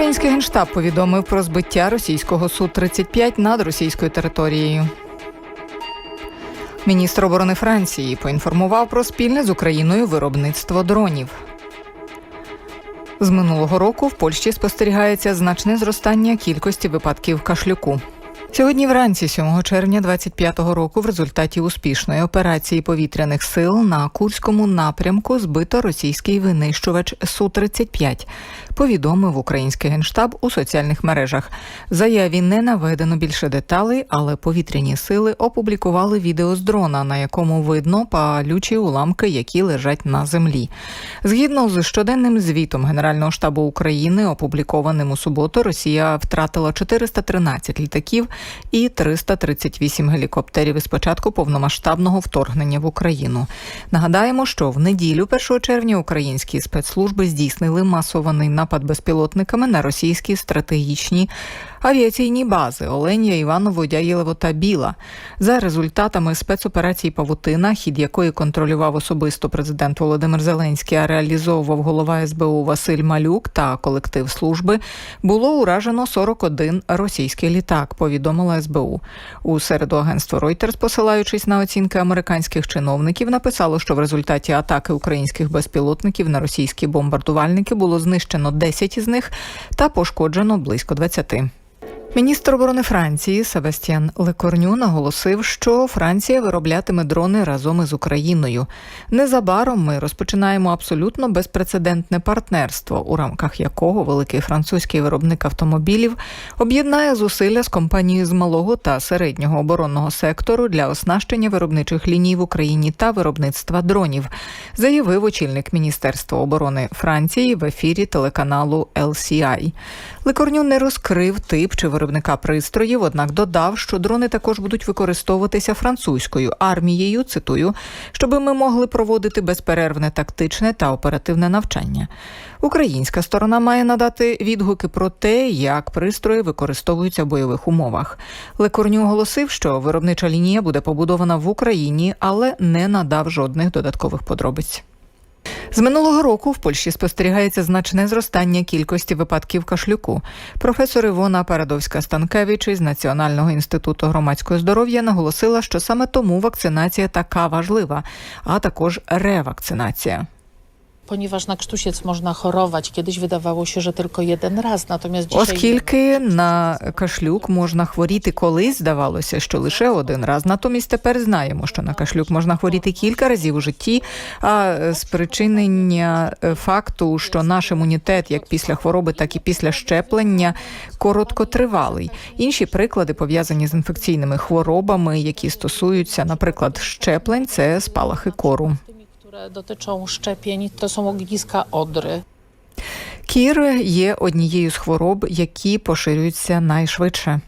Український генштаб повідомив про збиття російського су 35 над російською територією. Міністр оборони Франції поінформував про спільне з Україною виробництво дронів. З минулого року в Польщі спостерігається значне зростання кількості випадків кашлюку. Сьогодні вранці, 7 червня 25-го року, в результаті успішної операції повітряних сил на Курському напрямку збито російський винищувач Су-35, повідомив український генштаб у соціальних мережах. Заяві не наведено більше деталей, але повітряні сили опублікували відео з дрона, на якому видно палючі уламки, які лежать на землі. Згідно з щоденним звітом Генерального штабу України, опублікованим у суботу, Росія втратила 413 літаків і 338 гелікоптерів із початку повномасштабного вторгнення в Україну. Нагадаємо, що в неділю 1 червня українські спецслужби здійснили масований напад безпілотниками на російські стратегічні авіаційні бази Оленя, Іваново, Дяїлево Біла. За результатами спецоперації Павутина, хід якої контролював особисто президент Володимир Зеленський, а реалізовував голова СБУ Василь Малюк та колектив служби, було уражено 41 російський літак. Повідомила СБУ. У середу агентство Reuters, посилаючись на оцінки американських чиновників, написало, що в результаті атаки українських безпілотників на російські бомбардувальники було знищено 10 із них та пошкоджено близько 20. Міністр оборони Франції Себастьян Лекорню наголосив, що Франція вироблятиме дрони разом із Україною. Незабаром ми розпочинаємо абсолютно безпрецедентне партнерство, у рамках якого великий французький виробник автомобілів об'єднає зусилля з компанією з малого та середнього оборонного сектору для оснащення виробничих ліній в Україні та виробництва дронів, заявив очільник Міністерства оборони Франції в ефірі телеканалу LCI. Лекорню не розкрив тип чи виробника пристроїв, однак додав, що дрони також будуть використовуватися французькою армією. Цитую, щоби ми могли проводити безперервне тактичне та оперативне навчання. Українська сторона має надати відгуки про те, як пристрої використовуються в бойових умовах. Лекорню оголосив, що виробнича лінія буде побудована в Україні, але не надав жодних додаткових подробиць. З минулого року в Польщі спостерігається значне зростання кількості випадків кашлюку. Професор Івона Парадовська Станкевич із Національного інституту громадського здоров'я наголосила, що саме тому вакцинація така важлива, а також ревакцинація. Ponieważ na krztusiec można chorować, kiedyś wydawało się, że tylko jeden raz, natomiast dzisiaj... Оскільки на кашлюк можна хворіти колись, здавалося, що лише один раз. Натомість тепер знаємо, що на кашлюк можна хворіти кілька разів у житті. А спричинення е, факту, що наш імунітет, як після хвороби, так і після щеплення, короткотривалий. Інші приклади пов'язані з інфекційними хворобами, які стосуються, наприклад, щеплень, це спалахи кору. Które dotyczą szczepień, to są ogniska odry. Кір є однією з хвороб, які поширюються найшвидше.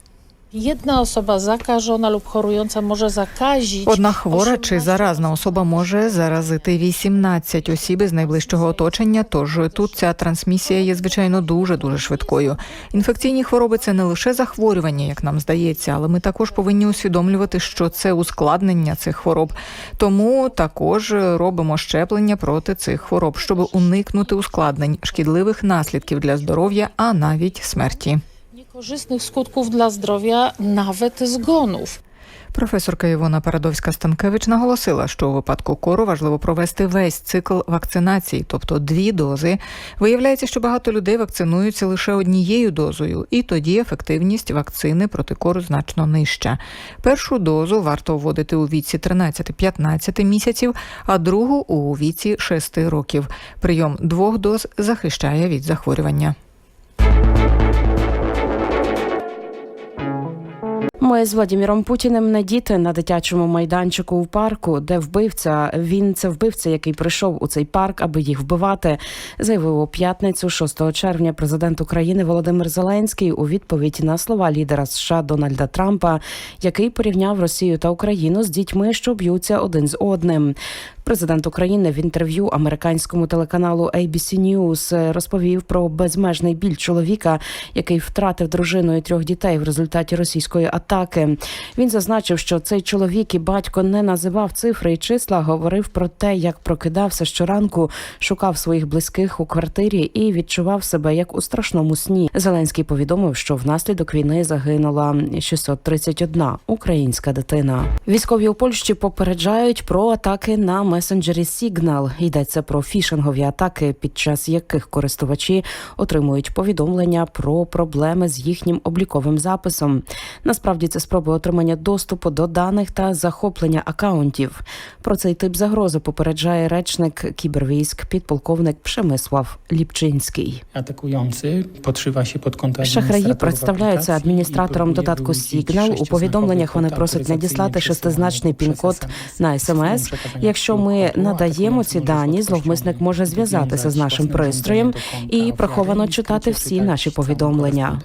Jedna osoba zakażona lub chorująca może zakazić... Одна хвора чи заразна особа може заразити 18 осіб із найближчого оточення. Тож тут ця трансмісія є звичайно дуже дуже швидкою. Інфекційні хвороби це не лише захворювання, як нам здається, але ми також повинні усвідомлювати, що це ускладнення цих хвороб. Тому також робимо щеплення проти цих хвороб, щоб уникнути ускладнень, шкідливих наслідків для здоров'я, а навіть смерті. Niekorzystnych skutków dla zdrowia, nawet zgonów. Професорка Івона Парадовська Станкевич наголосила, що у випадку кору важливо провести весь цикл вакцинації, тобто дві дози. Виявляється, що багато людей вакцинуються лише однією дозою, і тоді ефективність вакцини проти кору значно нижча. Першу дозу варто вводити у віці 13-15 місяців, а другу у віці 6 років. Прийом двох доз захищає від захворювання. Ми з Владіміром Путіним не діти на дитячому майданчику в парку, де вбивця він це вбивця, який прийшов у цей парк, аби їх вбивати, заявив у п'ятницю, 6 червня, президент України Володимир Зеленський у відповідь на слова лідера США Дональда Трампа, який порівняв Росію та Україну з дітьми, що б'ються один з одним. Президент України в інтерв'ю американському телеканалу ABC News розповів про безмежний біль чоловіка, який втратив дружину і трьох дітей в результаті російської атаки. Він зазначив, що цей чоловік і батько не називав цифри і числа, говорив про те, як прокидався щоранку, шукав своїх близьких у квартирі і відчував себе як у страшному сні. Зеленський повідомив, що внаслідок війни загинула 631 українська дитина. Військові у Польщі попереджають про атаки на месенджері Signal. Йдеться про фішингові атаки, під час яких користувачі отримують повідомлення про проблеми з їхнім обліковим записом. Насправді це спроби отримання доступу до даних та захоплення акаунтів. Про цей тип загрози попереджає речник кібервійськ підполковник Przemysław Ліпчинський. Atakujący podszywa się pod konto Шахраї представляються адміністратором додатку Signal. У повідомленнях вони просять надіслати шестизначний пін-код на СМС. Якщо ми надаємо ці дані, зловмисник може зв'язатися з нашим пристроєм і приховано читати всі наші повідомлення.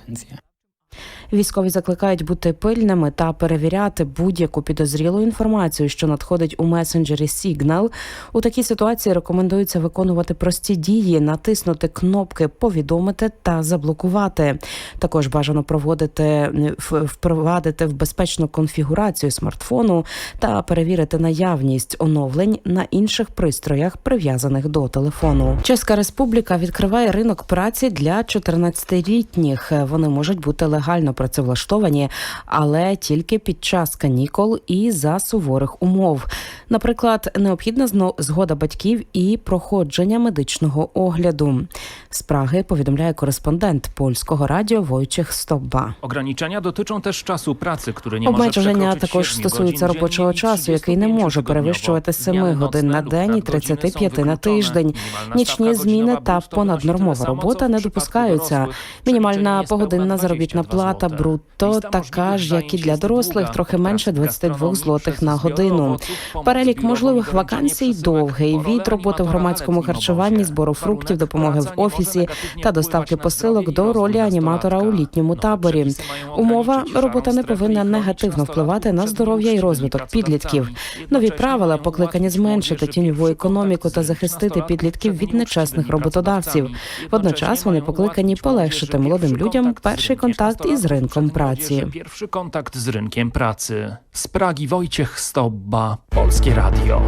Військові закликають бути пильними та перевіряти будь-яку підозрілу інформацію, що надходить у месенджері Signal. У такій ситуації рекомендується виконувати прості дії, натиснути кнопки Повідомити та заблокувати. Також бажано проводити впровадити в безпечну конфігурацію смартфону та перевірити наявність оновлень на інших пристроях, прив'язаних до телефону. Чеська Республіка відкриває ринок праці для 14-літніх. Вони можуть бути легально працевлаштовані, але тільки під час канікул і за суворих умов. Наприклад, необхідна згода батьків і проходження медичного огляду. З Праги повідомляє кореспондент польського радіо Войчех Стопба. Ograniczenia dotyczą też czasu pracy, który nie Обмеження також 7 стосуються godzin робочого часу, який не може перевищувати tygodniowo. 7 годин на день і nadgodziny są 35 на тиждень. Нічні зміни та понаднормова робота не допускаються. Мінімальна погодинна заробітна плата złote. брутто така ж, як і для дорослих, трохи менше Pracy 22 gastronomii, злотих на годину. Перелік можливих вакансій довгий від роботи в громадському харчуванні, збору фруктів, допомоги в офісі та доставки посилок до ролі аніматора у літньому таборі. Умова робота не повинна негативно впливати на здоров'я і розвиток підлітків. Нові правила покликані зменшити тіньову економіку та захистити підлітків від нечесних роботодавців. Водночас вони покликані полегшити молодим людям перший контакт із ринком rynkom pracy. Pierwszy kontakt z rynkiem pracy. Z Pragi Wojciech Stobba, Polskie Radio.